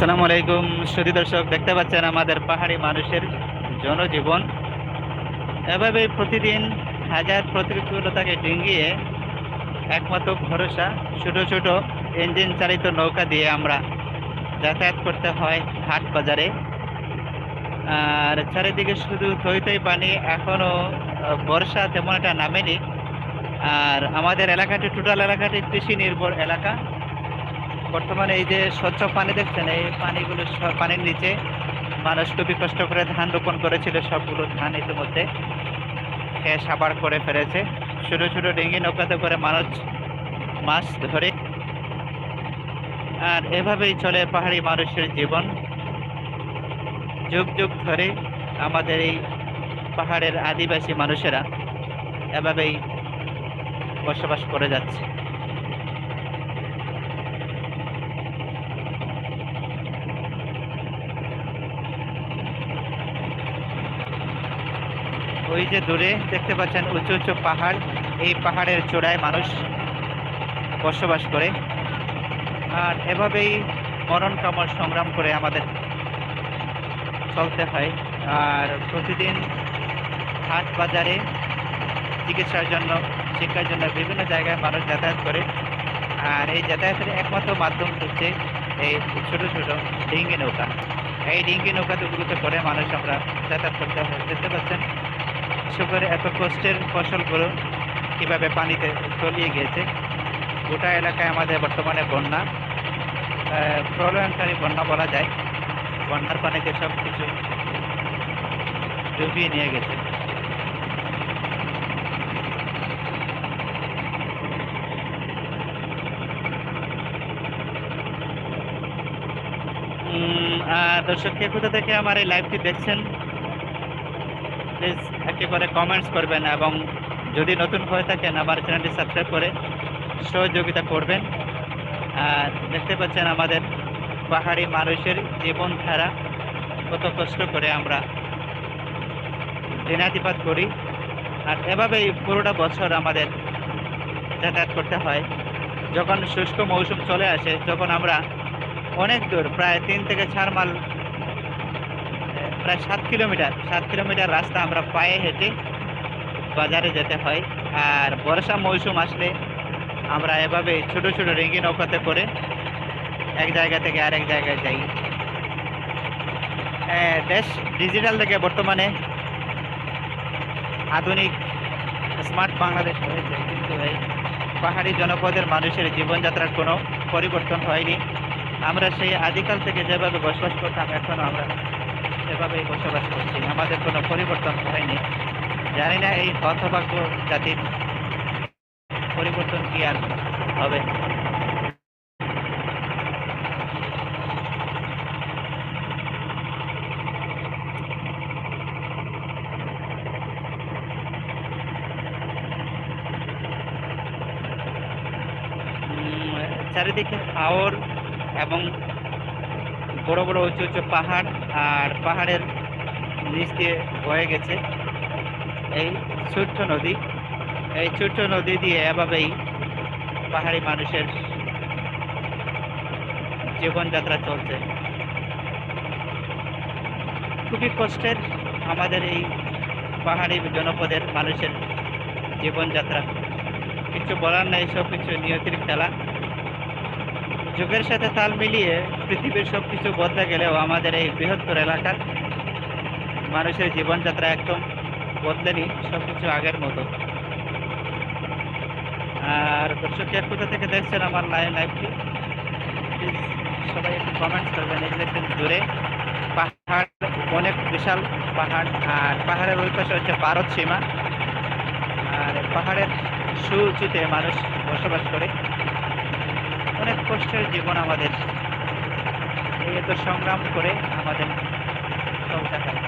আসসালামু আলাইকুম। সুধী দর্শক, দেখতে পাচ্ছেন আমাদের পাহাড়ি মানুষের জনজীবন। এভাবে প্রতিদিন হাজার প্রতিকূলতাকে ডিঙ্গিয়ে একমাত্র ভরসা, ছোট ছোট ইঞ্জিন চালিত নৌকা দিয়ে আমরা যাতায়াত করতে হয় হাট বাজারে। আর চারিদিকে শুধু থই থই পানি এখনও বর্ষা তেমন একটা নামেনি। আর আমাদের এলাকাটি, টোটাল এলাকাটি কৃষি নির্ভর এলাকা। বর্তমানে এই যে স্বচ্ছ পানি দেখছেন, এই পানিগুলো পানির নিচে মানুষ খুবই কষ্ট করে ধান রোপণ করেছিল, সবগুলো ধান ইতিমধ্যে খেয়ে সাবার করে ফেলেছে। ছোটো ছোটো ডিঙ্গি নৌকাতে করে মানুষ মাছ ধরে। আর এভাবেই চলে পাহাড়ি মানুষের জীবন। যুগ যুগ ধরে আমাদের এই পাহাড়ের আদিবাসী মানুষেরা এভাবেই বসবাস করে যাচ্ছে। ওই যে দূরে দেখতে পাচ্ছেন উঁচু উঁচু পাহাড়, এই পাহাড়ের চূড়ায় মানুষ বসবাস করে। আর এভাবেই মরণ কামড় সংগ্রাম করে আমাদের চলতে হয়। আর প্রতিদিন হাট বাজারে চিকিৎসার জন্য, শিক্ষার জন্য বিভিন্ন জায়গায় মানুষ যাতায়াত করে। আর এই যাতায়াতের একমাত্র মাধ্যম হচ্ছে এই ছোট ছোট ডিঙ্গি নৌকা। এই ডিঙ্গি নৌকাতে নৌকাগুলোতে করে মানুষ আমরা যাতায়াত করতে হয়। দেখতে পাচ্ছেন কৃষকের এত কষ্টের ফসলগুলো কীভাবে পানিতে তলিয়ে গিয়েছে গোটা এলাকায় আমাদের বর্তমানে বন্যা আহ, প্রলয়ঙ্কারী বন্যা বলা যায়। বন্যার পানিতে সব কিছু ডুবিয়ে নিয়ে গেছে। দর্শক কে কোথা থেকে আমার এই লাইভটি দেখছেন? প্লিজ একটি করে কমেন্টস করবেন এবং যদি নতুন হয়ে থাকেন আমার চ্যানেলটি সাবস্ক্রাইব করে সহযোগিতা করবেন। আর দেখতে পাচ্ছেন আমাদের পাহাড়ি মানুষের জীবনধারা কত কষ্ট করে আমরা দিনাতিপাত করি। আর এভাবেই পুরোটা বছর আমাদের যাতায়াত করতে হয়। যখন শুষ্ক মৌসুম চলে আসে, তখন আমরা অনেক দূর, প্রায় তিন থেকে চার মাইল প্রায় সাত কিলোমিটার। সাত কিলোমিটার রাস্তা আমরা পায়ে হেঁটে বাজারে যেতে হয়। আর বর্ষা মৌসুম আসলে আমরা এভাবে ছোট ছোট রেঙ্গি নৌকাতে করে এক জায়গা থেকে আরেক জায়গায় যাই। দেশ ডিজিটাল থেকে বর্তমানে আধুনিক স্মার্ট বাংলাদেশ হয়েছে কিন্তু এই পাহাড়ি জনপদের মানুষের জীবনযাত্রার কোনো পরিবর্তন হয়নি। আমরা সেই আদিকাল থেকে যেভাবে বসবাস করতাম এখনও আমরা সেভাবেই বসবাস করছি। আমাদের কোনো পরিবর্তন হয়নি। জানি না এই হতভাগ্য জাতির পরিবর্তন কি আর হবে। চারিদিকে হাওর এবং বড় বড় উঁচু উঁচু পাহাড়। আর পাহাড়ের নিচ দিয়ে বয়ে গেছে এই ছোট্ট নদী। এই ছোট্ট নদী দিয়ে এভাবেই পাহাড়ি মানুষের জীবনযাত্রা চলছে। খুবই কষ্টের আমাদের এই পাহাড়ি জনপদের মানুষের জীবনযাত্রা। কিছু বলার নাই সব কিছু নিয়তির খেলা। যুগের সাথে তাল মিলিয়ে পৃথিবীর সব কিছু বদলে গেলেও আমাদের এই বৃহত্তর এলাকার মানুষের জীবনযাত্রা একদম বদলেনি সব কিছু আগের মতো। আর দর্শক এক কোথা থেকে দেখছেন আমার লাইভ লাইভটি সবাই একটু কমেন্টস করবেন এই দেখছেন দূরে। পাহাড়, অনেক বিশাল পাহাড়, আর পাহাড়ের ওই পাশে হচ্ছে ভারত সীমা। আর পাহাড়ের সুউঁচুতে মানুষ বসবাস করে। অনেক কষ্টের জীবন আমাদের। এই এত সংগ্রাম করে আমাদের চলতে হয়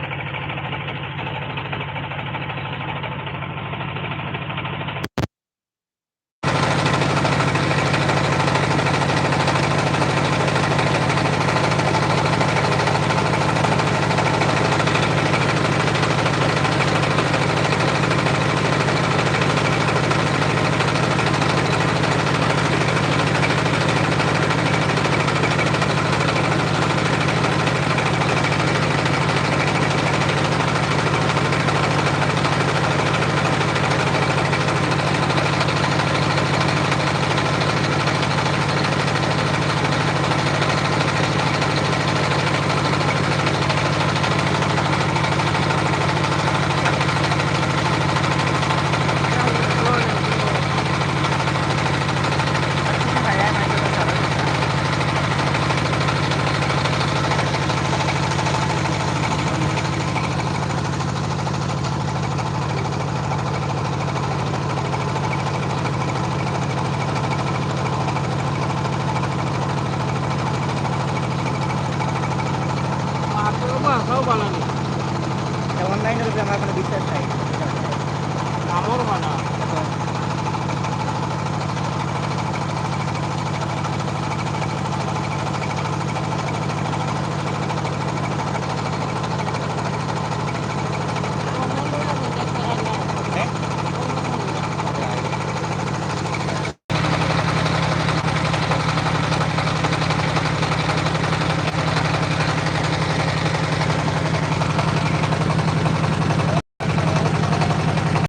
বানানো। অনলাইনের আমার কোনো বিশ্বাস নাই। বানা